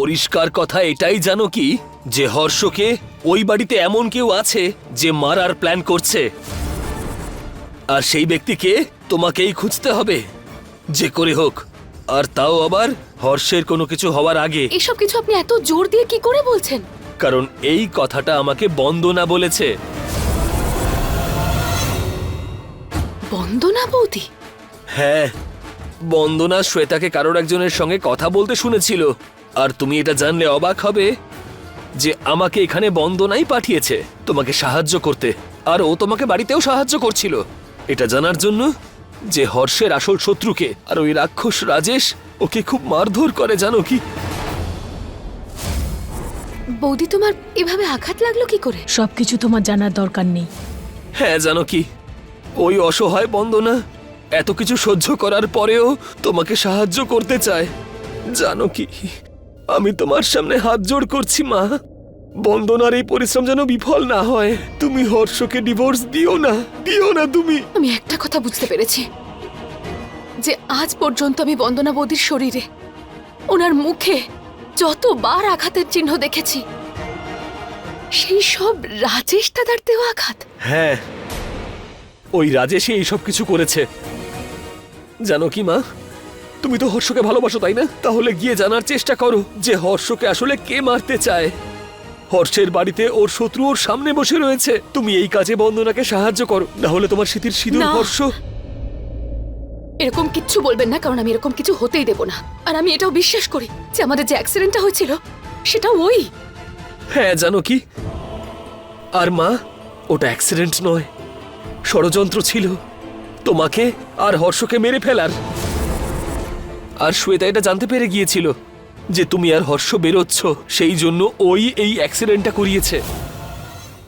পরিষ্কার কথা এটাই জানো কি? যে হর্ষকে ওই বাড়িতে এমন কেউ আছে যে মারার প্ল্যান করছে। আর সেই ব্যক্তিকে তোমাকেই খুঁজতে হবে। যে করে হোক। আর তাও আবার হর্ষের কোনো কিছু হওয়ার আগে। এসব কিছু আপনি এত জোর দিয়ে কি করে বলছেন? কারণ এই কথাটা আমাকে বন্দনা বলেছে। বন্দনা বৌদি? হ্যাঁ। বন্দনা শ্বেতাকে কারোর একজনের সঙ্গে কথা বলতে শুনেছিল। আর তুমি এটা জানলে অবাক হবে যে আমাকে এখানে বন্দনাই পাঠিয়েছে তোমাকে সাহায্য করতে। আর ও তোমাকে বাড়িতেও সাহায্য করছিল। এটা জানার জন্য যে হর্ষের আসল শত্রুকে আর ওই রাক্ষস রাজেশ ওকে খুব মারধর করে জানো কি? বৌদি তোমার এভাবে আঘাত লাগল কি করে? সবকিছু তোমার জানার দরকার নেই। হ্যাঁ জানো কি? ওই অসহায় বন্দনা এত কিছু সহ্য করার পরেও তোমাকে সাহায্য করতে চায়। জানো কি? আমি তোমার সামনে হাত জোড় করছি মা। বন্দনার এই পরিশ্রম যেন বিফল না হয়। তুমি হর্ষকে ডিভোর্স দিও না দিও না তুমি। আমি একটা কথা বুঝতে পেরেছি। যে আজ পর্যন্ত আমি বন্দনা বৌদির শরীরে ওনার মুখে যতবার আঘাতের চিহ্ন দেখেছি সেই সব রাজেশ দাদার দেওয়া আঘাত। হ্যাঁ ওই রাজেশই এইসব কিছু করেছে। জানো কি মা? তুমি তো হর্ষকে ভালোবাসো তাই না? তাহলে গিয়ে জানার চেষ্টা করো যে হর্ষকে আসলে কে মারতে চায়। হর্ষের বাড়িতে ওর শত্রু ওর সামনে বসে রয়েছে। তুমি এই কাজে বন্দনাকে সাহায্য করো না হলে তোমার স্মৃতির সিঁদুর না। হর্ষ এরকম কিচ্ছু বলবেন না কারণ আমি এরকম কিছু হতেই দেব না। আর আমি এটাও বিশ্বাস করি যে আমাদের যে অ্যাক্সিডেন্টটা হয়েছিল সেটা ওই। হ্যাঁ জানো কি? আর মা ওটা অ্যাক্সিডেন্ট নয়। ষড়যন্ত্র ছিল। তোমাকে আর হর্ষকে মেরে ফেলার। আর শ্বেতা এটা জানতে পেরে গিয়েছিল যে তুমি আর হর্ষ বেরোচ্ছ, সেই জন্য ওই এই অ্যাক্সিডেন্টটা করিয়েছে।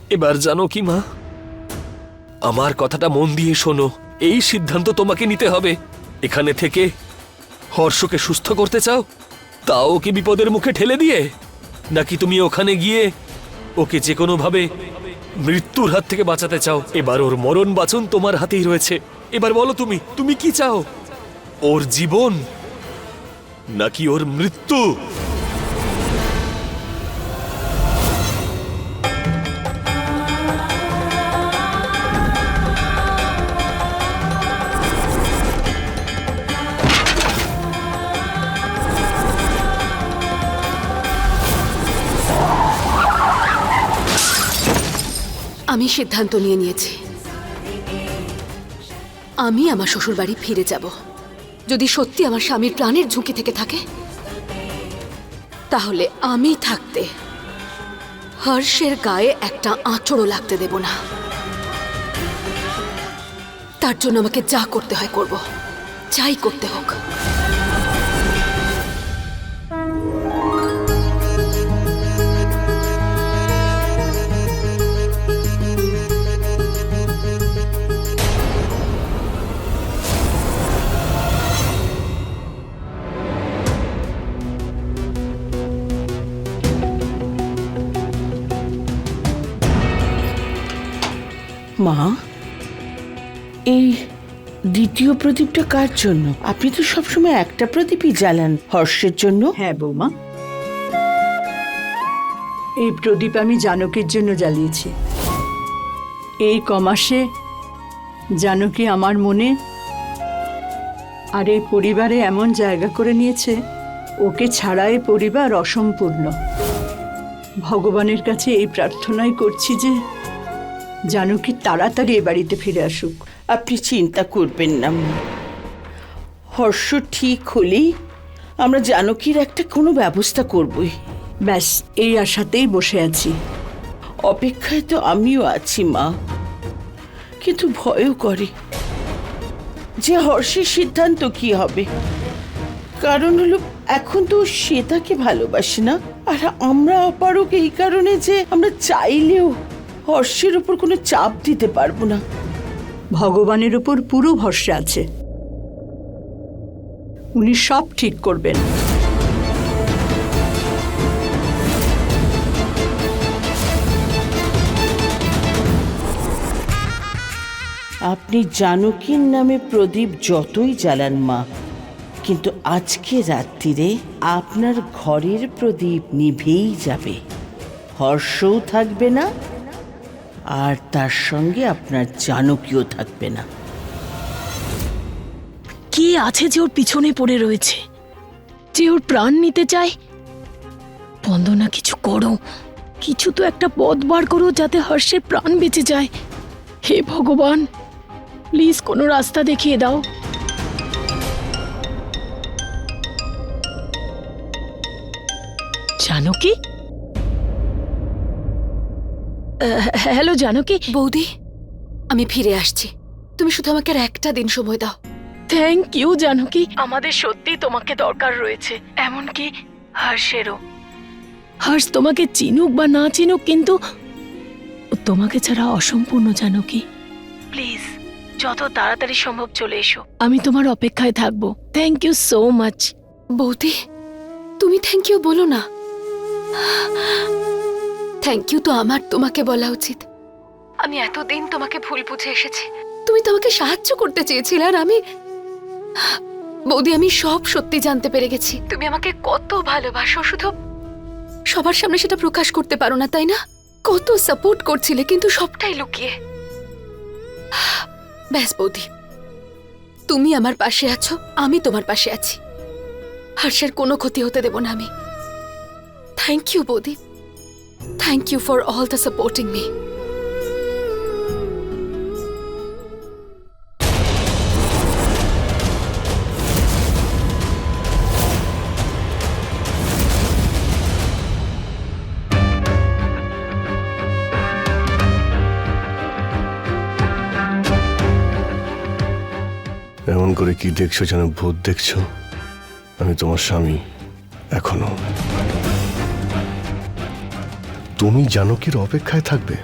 এবার জানো কি, মা? আমার কথাটা মন দিয়ে শোনো। এই সিদ্ধান্ত তোমাকে নিতে হবে। এখানে থেকে হর্ষকে সুস্থ করতে চাও? তাও কি বিপদের মুখে ঠেলে দিয়ে? নাকি তুমি ওখানে গিয়ে ওকে যে কোনোভাবে মৃত্যুর হাত থেকে বাঁচাতে চাও? এবার ওর মরণ বাঁচন তোমার হাতেই রয়েছে। এবার বলো তুমি তুমি কি চাও? ওর জীবন নাকি ওর মৃত্যু? আমি সিদ্ধান্ত নিয়ে নিয়েছি। আমি আমার শ্বশুর বাড়ি ফিরে যাব। যদি সত্যি আমার স্বামীর প্রাণের ঝুঁকি থেকে থাকে, তাহলে আমি থাকতে হর্ষের গায়ে একটা আঁচড়ও লাগতে দেব না। তার জন্য আমাকে যা করতে হয় করব, যাই করতে হোক। মা, এই দ্বিতীয় প্রদীপটা কার জন্য? আপনি তো সবসময় একটা প্রদীপই জ্বালান। হর্ষের জন্য? হ্যাঁ বৌমা। এই প্রদীপ আমি জানকীর জন্য জ্বালিয়েছি। এই কমাসে জানকী আমার মনে আর এই পরিবারে এমন জায়গা করে নিয়েছে, ওকে ছাড়া এই পরিবার অসম্পূর্ণ। ভগবানের কাছে এই প্রার্থনাই করছি যে জানকী তাড়াতাড়ি এ বাড়িতে ফিরে আসুক। আপনি চিন্তা করবেন না হর্ষ ঠিক হলেই আমরা জানকীর একটা কোনো ব্যবস্থা করবই। ব্যাস, এই আশাতেই বসে আছি। অপেক্ষায় তো আমিও আছি, মা। কিন্তু ভয়ও করে। যে হর্ষের সিদ্ধান্ত কি হবে? কারণ হলো, এখন তো সে তাকে ভালোবাসে না। আর আমরা অপারক এই কারণে যে আমরা চাইলেও হর্ষের উপর কোনো চাপ দিতে পারব না। ভগবানের উপর পুরো ভরসা আছে। উনি সব ঠিক করবেন। আপনি জানকীর নামে প্রদীপ যতই জ্বালান মা কিন্তু আজকে রাত্রিরে আপনার ঘরের প্রদীপ নিভেই যাবে। হর্ষও থাকবে না আর তার সঙ্গে আপনার জানকীও থাকবে না। কে আছে যে ওর পিছনে পড়ে রয়েছে? যে ওর প্রাণ নিতে চায়? বন্দনা কিছু করো। কিছু তো একটা পথ বার করো যাতে হর্ষের প্রাণ বেঁচে যায়। হে ভগবান প্লিজ কোনো রাস্তা দেখিয়ে দাও। Janaki ah, hello Janaki. বৌদি আমি ফিরে আসছি। তুমি শুধু আমাকে আর একটা দিন সময় দাও। Thank you Janaki. আমাদের সত্যি তোমাকে দরকার রয়েছে এমনকি হর্ষেরও। হর্ষ তোমাকে চিনুক বা না চিনুক কিন্তু তোমাকে ছাড়া অসম্পূর্ণ জানকি। প্লিজ যত তাড়াতাড়ি সম্ভব চলে এসো। আমি তোমার অপেক্ষায় থাকব। থ্যাংক ইউ সো মাচ বৌদি তুমি থ্যাংক ইউ বলো না। থ্যাংক ইউ তো আমার তোমাকে বলা উচিত। আমি এতদিন তোমাকে ভুল বুঝে এসেছি। তুমি তো আমাকে সাহায্য করতে চেয়েছিলে আর আমি বৌদি আমি সব সত্যি জানতে পেরে গেছি। তুমি আমাকে কত ভালোবাসো শুধু সবার সামনে সেটা প্রকাশ করতে পারো না তাই না? কত সাপোর্ট করছিলে কিন্তু সবটাই লুকিয়ে। ব্যাস বৌদি তুমি আমার পাশে আছো আমি তোমার পাশে আছি। হর্ষের কোনো ক্ষতি হতে দেব না আমি। থ্যাংক ইউ বৌদি। Thank you for all the supporting me এমন করে কি দেখছ যেন ভূত দেখছ? আমি তোমার স্বামী, এখনও। তুমি জানকীর অপেক্ষায় থাকবে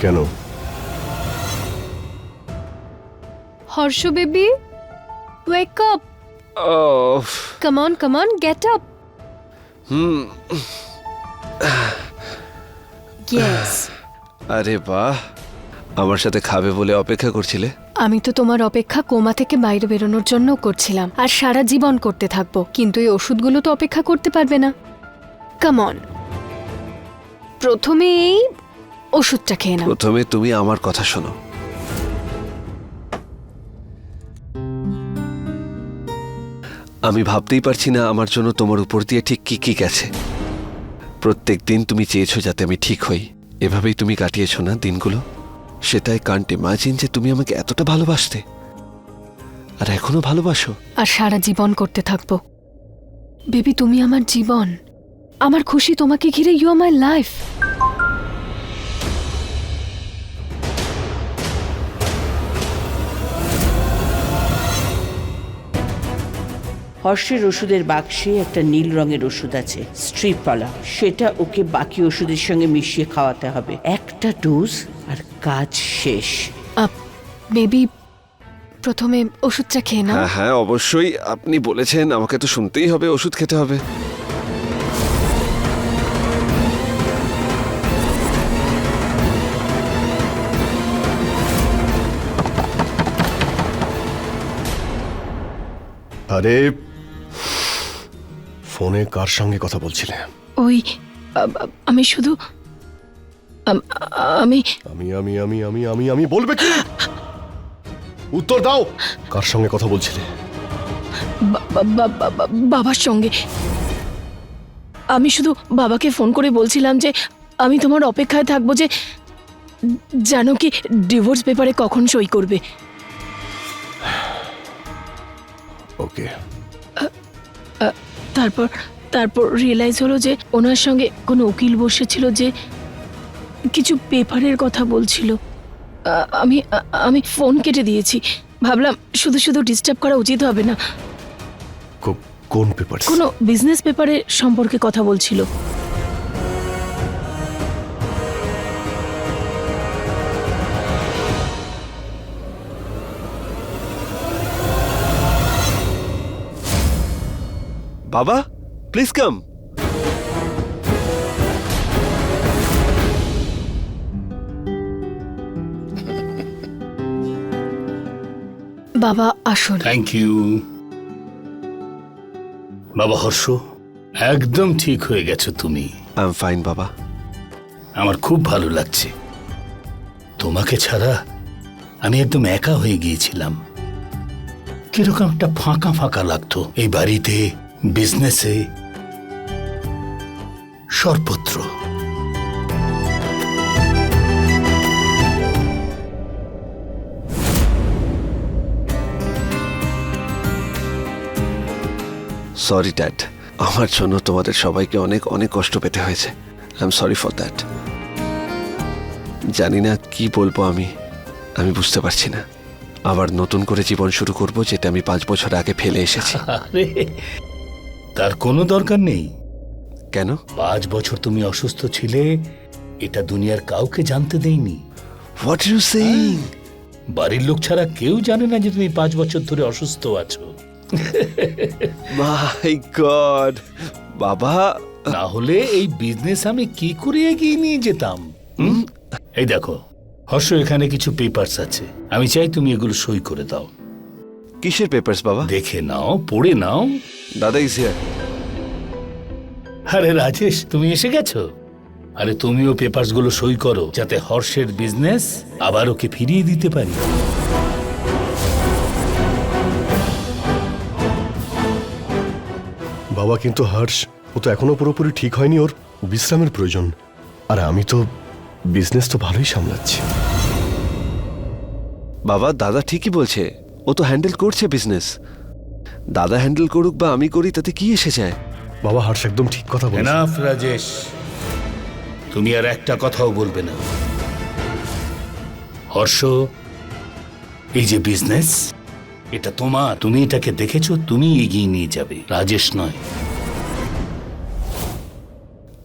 কেন Harshu baby, wake up. Come on, come on, get up. Yes. আরে বাহ আমার সাথে খাবে বলে অপেক্ষা করছিলে আমি তো তোমার অপেক্ষা কোমা থেকে বাইরে বেরোনোর জন্য করছিলাম আর সারা জীবন করতে থাকব কিন্তু এই ওষুধগুলো তো অপেক্ষা করতে পারবে না কামন প্রথমে এই ওষুধটা খেয়ে নাও। প্রথমে তুমি আমার কথা শোনো। আমি ভাবতেই পারছি না আমার জন্য তোমার উপর দিয়ে ঠিক কি কি গেছে। প্রত্যেক দিন তুমি চেয়েছো যাতে আমি ঠিক হই। এভাবেই তুমি কাটিয়েছো না দিনগুলো? সেটাই কান্ট ইমাজিন যে তুমি আমাকে এতটা ভালোবাসতে। আর এখনও ভালোবাসো? আর সারা জীবন করতে থাকব। বেবি তুমি আমার জীবন। আমার খুশি তোমাকে ঘিরে ইউ মাই লাইফ হর্ষের ওষুধের বাক্সে একটা নীল রঙের ওষুধ আছে স্ট্রিপওয়ালা সেটা ওকে বাকি ওষুধের সঙ্গে মিশিয়ে খাওয়াতে হবে। একটা ডোজ আর কাজ শেষ। বেবি প্রথমে ওষুধটা খেয়ে নাও। হ্যাঁ হ্যাঁ অবশ্যই। আপনি বলেছেন আমাকে তো শুনতেই হবে ওষুধ খেতে হবে। আরে ফোনে কার সঙ্গে কথা বলছিলে? ওই আমি শুধু আমি আমি আমি আমি আমি আমি আমি বলবে কি? উত্তর দাও কার সঙ্গে কথা বলছিলে? বাবার সঙ্গে। আমি শুধু বাবাকে ফোন করে বলছিলাম যে আমি তোমার অপেক্ষায় থাকব যে জানো কি ডিভোর্স পেপারে কখন সই করবে। ওকে। তারপর তারপর রিয়েলাইজ হলো যে ওনার সঙ্গে কোনো উকিল বসেছিল যে কিছু পেপারের কথা বলছিল। আমি আমি ফোন কেটে দিয়েছি। ভাবলাম শুধু শুধু ডিস্টার্ব করা উচিত হবে না। কোন পেপার? কোনো বিজনেস পেপারের সম্পর্কে কথা বলছিল। বাবা প্লিজ কাম বাবা আসুন। থ্যাংক ইউ বাবা হর্ষ একদম ঠিক হয়ে গেছো তুমি। আই এম ফাইন বাবা। আমার খুব ভালো লাগছে। তোমাকে ছাড়া আমি একদম একা হয়ে গিয়েছিলাম। কীরকম একটা ফাঁকা ফাঁকা লাগতো এই বাড়িতে। বিজনেসে সর্বত্র। সরি ড্যাড আমার জন্য তোমাদের সবাইকে অনেক অনেক কষ্ট পেতে হয়েছে। I am sorry for that জানি না কি বলব আমি। আমি বুঝতে পারছি না। আবার নতুন করে জীবন শুরু করব যেটা আমি পাঁচ বছর আগে ফেলে এসেছি। তার কোনো দরকার নেই। কেন? পাঁচ বছর তুমি অসুস্থ ছিলে এটা দুনিয়ার কাউকে জানতে দেইনি হোয়াট ইউ সেইং বাড়ির লোক ছাড়া কেউ জানে না যে তুমি পাঁচ বছর ধরে অসুস্থ আছো। মাই গড বাবা! না হলে এই বিজনেস আমি কি করে এগিয়ে নিয়ে যেতাম? এই দেখো হর্ষ এখানে কিছু পেপারস আছে। আমি চাই তুমি এগুলো সই করে দাও। কিসের পেপারস বাবা? দেখে নাও পড়ে নাও। দাদা ইজ হিয়ার আরে রাজেশ তুমি এসে গেছো? আরে তুমিও পেপারসগুলো সই করো যাতে হর্ষের বিজনেস আবার ওকে ফিরিয়ে দিতে পারি। বাবা কিন্তু হর্ষ ও তো এখনও পুরোপুরি ঠিক হয়নি ওর বিশ্রামের প্রয়োজন। আর আমি তো বিজনেস তো ভালোই সামলাচ্ছি। বাবা দাদা ঠিকই বলছে। ও তো হ্যান্ডেল করছে বিজনেস দাদা হ্যান্ডেল করুক বা আমি করি তাতে কি এসে যায়? বাবা হর্ষ একদম ঠিক কথা বলছে। এনাফ রাজেশ। তুমি আর একটা কথাও বলবে না। হর্ষ এই যে বিজনেস এটা তোমার। তুমি এটাকে দেখেছ তুমি এগিয়ে নিয়ে যাবে। রাজেশ নয়।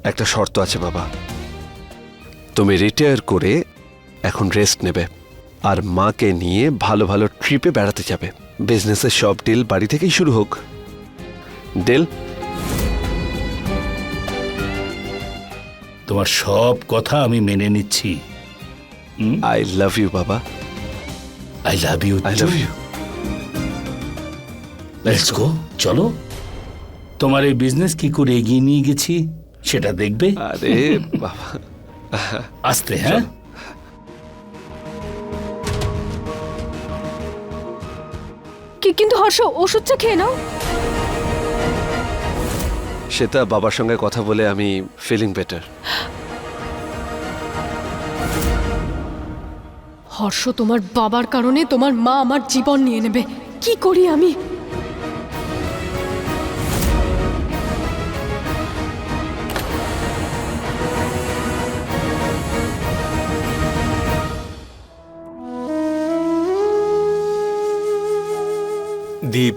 একটা শর্ত আছে বাবা। তুমি রিটায়ার করে এখন রেস্ট নেবে। আর মাকে নিয়ে ভালো ভালো ট্রিপে বেড়াতে যাবে। বিজনেসের সব ডিল বাড়ি থেকেই শুরু হোক। ডিল তোমার সব কথা আমি মেনে নিচ্ছি। আই লাভ ইউ বাবা। I love you I love you let's go চলো। তোমার এই বিজনেস কি করে এগিয়ে নিয়ে গেছি সেটা দেখবে। আরে বাবা। আসতে হ্যাঁ? কিন্তু হর্ষ ওষুধটা খেয়ে নাও। সেটা বাবার সঙ্গে কথা বলে আমি ফিলিং বেটার হর্ষ তোমার বাবার কারণে তোমার মা আমার জীবন নিয়ে নেবে। কি করি আমি? দীপ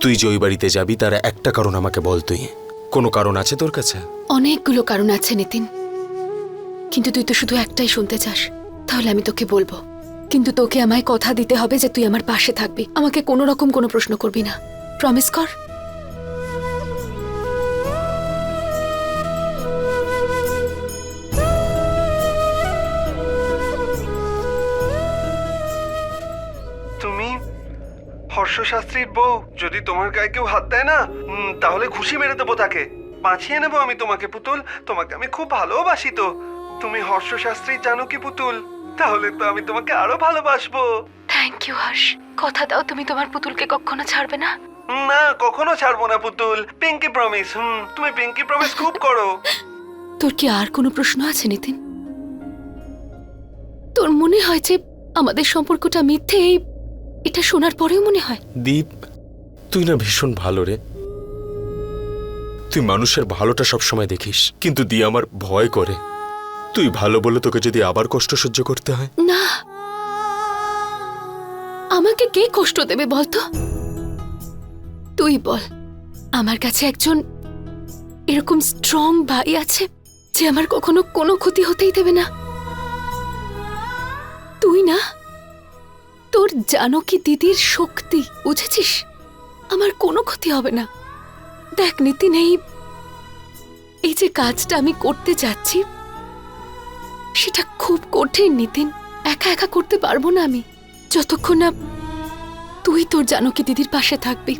তুই যে ওই বাড়িতে যাবি, তার একটা কারণ আমাকে বল তুই। কোনো কারণ আছে তোর কাছে? অনেকগুলো কারণ আছে নিতিন। কিন্তু তুই তো শুধু একটাই শুনতে চাস। তাহলে আমি তোকে বলব। কিন্তু তোকে আমায় কথা দিতে হবে যে তুই আমার পাশে থাকবি। আমাকে কোনো রকম কোনো প্রশ্ন করবি না। প্রমিস কর। হর্ষশাস্ত্রীর বউ। যদি তোমার গায়ে কেউ হাত দেয় না তাহলে খুশি মেরে দেবো তাকে। বাঁচিয়ে নেব আমি তোমাকে পুতুল। তোমাকে আমি খুব ভালোবাসি তো। তুমি হর্ষশাস্ত্রী জানো কি পুতুল? তাহলে তো আমি তোমাকে আরও ভালোবাসবো। Thank you Harsh. কথা দাও তুমি তোমার পুতুলকে কখনো ছাড়বে না? না কখনো ছাড়বো না পুতুল। পিঙ্কি প্রমিস হুম তুমি পিঙ্কি প্রমিস খুব করো। তোর কি আর কোনো প্রশ্ন আছে নিতিন? তোর মনে হয় যে আমাদের সম্পর্কটা মিথ্যে এই এটা শোনার পরেও মনে হয়। দীপ তুই না ভীষণ ভালো রে। তুই মানুষের ভালোটা সবসময় দেখিস কিন্তু দিয়ে আমার ভয় করে। তুই ভালো বলে তোকে যদি আবার কষ্ট সহ্য করতে হয়? না। আমাকে কে কষ্ট দেবে বলতো? তুই বল আমার কাছে একজন এরকম স্ট্রং ভাই আছে যে আমার কখনো কোনো ক্ষতি হতেই দেবে না। তুই না তোর জানকী দিদির শক্তি? বুঝেছিস? আমার কোনো ক্ষতি হবে না। দেখ নিতিন এই এই যে কাজটা আমি করতে যাচ্ছি, সেটা খুব কঠিন, নিতিন। একা একা করতে পারব না আমি। যতক্ষণ না তুই তোর জানকী দিদির পাশে থাকবি।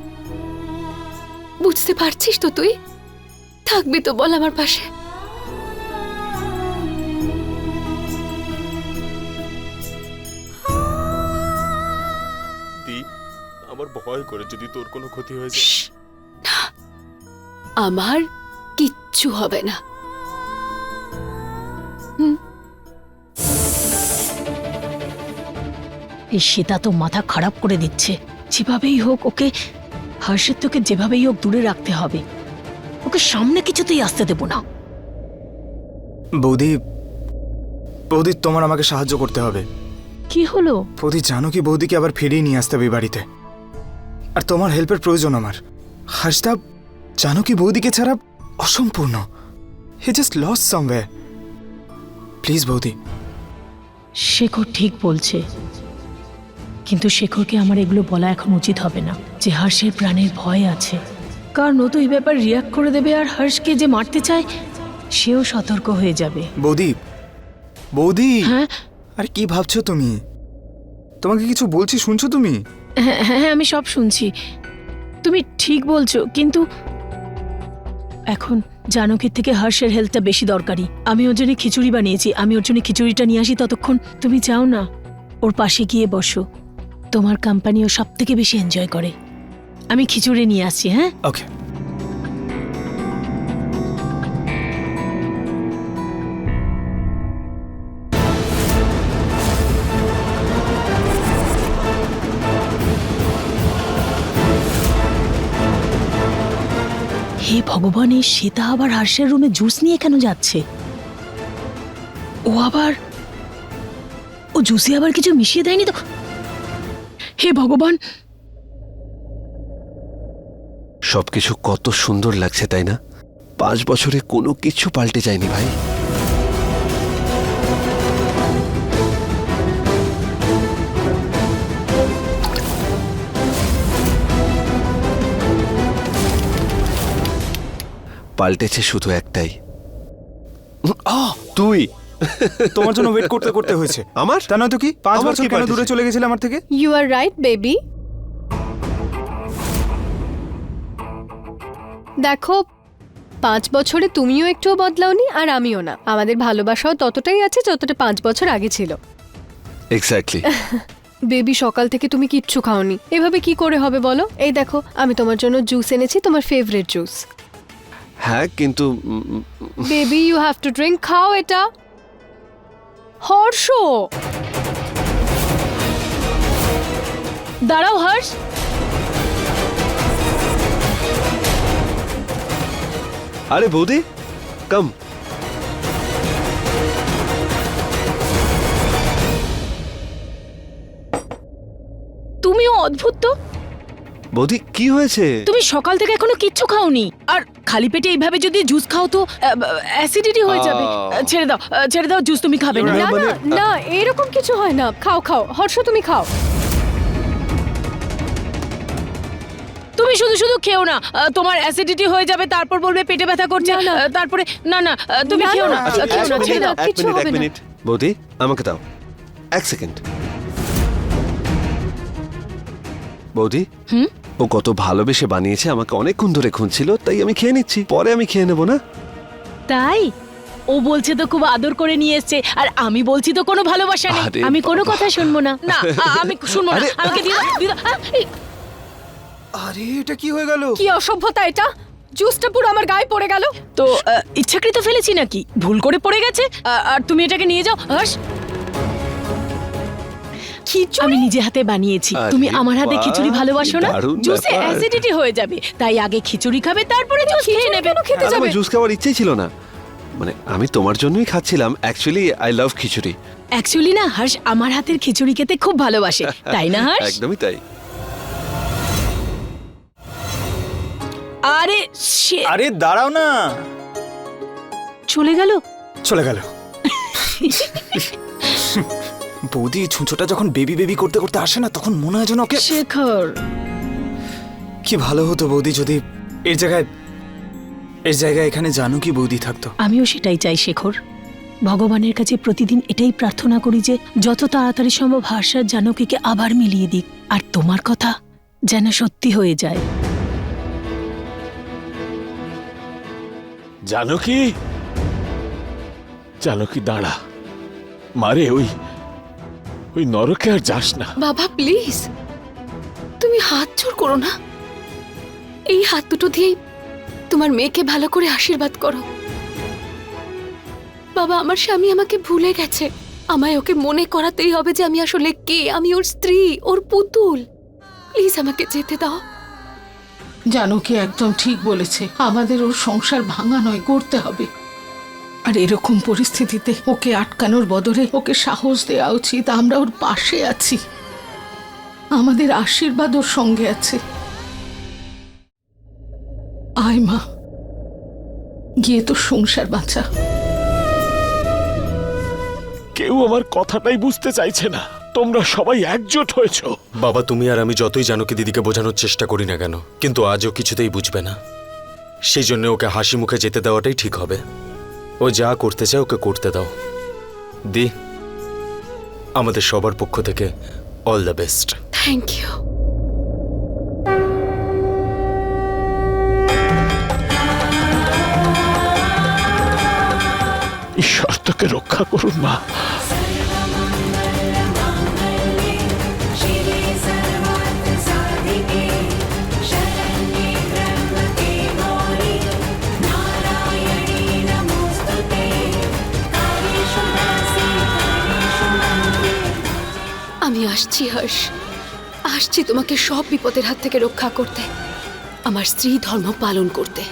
বুঝতে পারছিস তো তুই? থাকবি তো বল আমার পাশে। ভয় করে যদি তোর কোনো ক্ষতি হয়ে যায়। না আমার কিচ্ছু হবে না। এই সীতা তো মাথা খারাপ করে দিচ্ছে। যেভাবেই হোক ওকে হর্ষের তোকে যেভাবেই হোক দূরে রাখতে হবে। ওকে সামনে কিছুতেই আসতে দেবো না। বৌদি বৌদি তোমার আমাকে সাহায্য করতে হবে। কি হলো? বৌদি জানো কি বৌদিকে আবার ফিরিয়ে নিয়ে আসতে হবে এই বাড়িতে। আর তোমার হেল্পের প্রয়োজন আমার। হাসদা জানো কি বৌদিকে ছাড়া অসম্পূর্ণ? He just loss someway please বৌদি। শেখর ঠিক বলছে। কিন্তু শেখরকে আমার এগুলো বলা এখন উচিত হবে না যে হর্ষের প্রাণের ভয় আছে। কারণ ও তো এই ব্যাপার রিয়াক্ট করে দেবে আর হর্ষকে যে মারতে চায় সেও সতর্ক হয়ে যাবে। বৌদি বৌদি! হ্যাঁ? আর কি ভাবছ তুমি? তোমাকে কিছু বলছি শুনছো তুমি? হ্যাঁ হ্যাঁ আমি সব শুনছি। তুমি ঠিক বলছো, কিন্তু এখন জানকীর থেকে হর্ষের হেলথটা বেশি দরকারি। আমি ওর জন্য খিচুড়ি বানিয়েছি, আমি ওর জন্য খিচুড়িটা নিয়ে আসি ততক্ষণ। তুমি যাও না ওর পাশে গিয়ে বসো। তোমার কোম্পানি ও সব থেকে বেশি এনজয় করে। আমি খিচুড়ি নিয়ে আসছি হ্যাঁ? ওকে ভগবান এই শ্বেতা আবার হর্ষের রুমে জুস নিয়ে কেন যাচ্ছে? ও আবার ও জুসে আবার কিছু মিশিয়ে দেয়নি তো? হে ভগবান! সবকিছু কত সুন্দর লাগছে, তাই না? পাঁচ বছরে কোনো কিছু পাল্টে যায়নি ভাই। পাল্টেছে শুধু একটাই। আহ, তুই। তোমার জন্য ওয়েট করতে করতে হয়েছে। আমার? তা নয়তো কি? পাঁচ আমার বছর কি কেন দূরে চলে গেছিলে আমার থেকে? ইউ আর রাইট বেবি দেখো পাঁচ বছরে তুমিও একটুও বদলাওনি আর আমিও না। আমাদের ভালোবাসাও ততটাই আছে যতটা পাঁচ বছর আগে ছিল। এক্স্যাক্টলি বেবি সকাল থেকে তুমি কিচ্ছু খাওনি। এভাবে কি করে হবে বলো? এই দেখো আমি তোমার জন্য জুস এনেছি তোমার ফেভারিট জুস হ্যাঁ কিন্তু baby you have to drink খাও এটা। হর্ষ। দাঁড়াও হর্ষ। আরে বৌদি কাম তুমিও অদ্ভুত তো। বৌদি কি হয়েছে? তুমি সকাল থেকে এখনও কিচ্ছু খাওনি। আর খালি পেটে এইভাবে যদি জুস খাও তো অ্যাসিডিটি হয়ে যাবে। ছেড়ে দাও ছেড়ে দাও জুস তুমি খাবে না। না মানে, না না এরকম কিছু হয় না। খাও খাও হর্ষ তুমি খাও। তুমি শুধু শুধু খেও না। তোমার অ্যাসিডিটি হয়ে যাবে তারপর বলবে পেটে ব্যথা করছে। তারপরে না না তুমি খেও না, আচ্ছা, খেও না ছেড়ে দাও। এক হবে না। মিনিট। বৌদি আমাকে দাও। এক সেকেন্ড। বৌদি হুম? ও কত ভালোবেসে বানিয়েছে আমাকে অনেকক্ষণ ধরে খুঁজছিল তাই আমি খেয়ে নিচ্ছি। পরে আমি খেয়ে নেব না? তাই? ও বলছে তো খুব আদর করে নিয়ে এসছে আর আমি বলছি তো কোনো ভালোবাসা নেই। আরে আমি কোনো। কথা শুনব না। না আ- আমি শুনব না। আমাকে দিয়ে দাও, দিয়ে দাও। আহ, এই, আরে এটা কি হয়ে গেল? কি অসভ্যতা এটা? জুসটা পুরো আমার গায়ে পড়ে গেল। তো আহ, ইচ্ছাকৃত ফেলেছি নাকি? ভুল করে পড়ে গেছে? আ- আর তুমি এটাকে নিয়ে যাও হর্ষ আমি নিজে হাতে বানিয়েছি। আরে তুমি আমার হাতে বাহ, খিচুড়ি ভালোবাসো না? দারুণ জুসে ব্যাপার। অ্যাসিডিটি হয়ে যাবে। তাই আগে খিচুড়ি খাবে তারপরে জুস খেয়ে নেবে। খেতে আর যাবে? আমার জুস খাওয়ার ইচ্ছেই ছিল না। মানে আমি তোমার জন্যই খাচ্ছিলাম। Actually I love khichuri. Actually না হর্ষ আমার হাতের খিচুড়ি খেতে খুব ভালোবাসে। তাই না হর্ষ? একদমই তাই। আরে সে আরে দাঁড়াও না। চলে গেল? চলে গেল। বৌদি ছুঁচোটা যখন বেবি বেবি করতে করতে আসে না তখন মনে হয় যেন ওকে শেখর। কি ভালো হতো বৌদি যদি এর জায়গায় এর জায়গায় এখানে জানো কি বৌদি থাকতো। আমিও সেটাই চাই শেখর। ভগবানের কাছে প্রতিদিন এটাই প্রার্থনা করি যে যত তাড়াতাড়ি সম্ভব হাসার জানকীকে আবার মিলিয়ে দিক। আর তোমার কথা যেন সত্যি হয়ে যায়। জানো কি জানো কি দাঁড়া। মারে ওই ওই নরকে আর যাস না। বাবা প্লিজ। তুমি হাত জোর করো না। এই হাত দুটো দিয়েই তোমার মেয়েকে ভালো করে আশীর্বাদ করো। বাবা আমার স্বামী আমাকে ভুলে গেছে। আমায় ওকে মনে করাতেই হবে যে আমি আসলে কে। আমি ওর স্ত্রী ওর পুতুল। প্লিজ আমাকে যেতে দাও। জানো কি একদম ঠিক বলেছে। আমাদের ওর সংসার ভাঙা নয় করতে হবে। আর এরকম পরিস্থিতিতে ওকে আটকানোর বদলে ওকে সাহস দেওয়া উচিত। আমরা ওর পাশে আছি। আমাদের আশীর্বাদ ওর সঙ্গে আছে। আয় মা। গিয়ে তো সংসার বাঁচা। কেউ আমার কথাটাই বুঝতে চাইছে না। তোমরা সবাই একজোট হয়েছো। বাবা তুমি আর আমি যতই জানকি দিদিকে বোঝানোর চেষ্টা করি না কেন কিন্তু আজও কিছুতেই বুঝবে না। সেই জন্য ওকে হাসি মুখে যেতে দেওয়াটাই ঠিক হবে। ও যা করতে চায় ওকে করতে দাও। দি আমাদের সবার পক্ষ থেকে all the best thank you ঈশ্বর তোকে রক্ষা করুন মা। আসছি, হর্ষ। আসছি তোমাকে সব বিপদের হাত থেকে রক্ষা করতে, আমার স্ত্রী ধর্ম পালন করতে।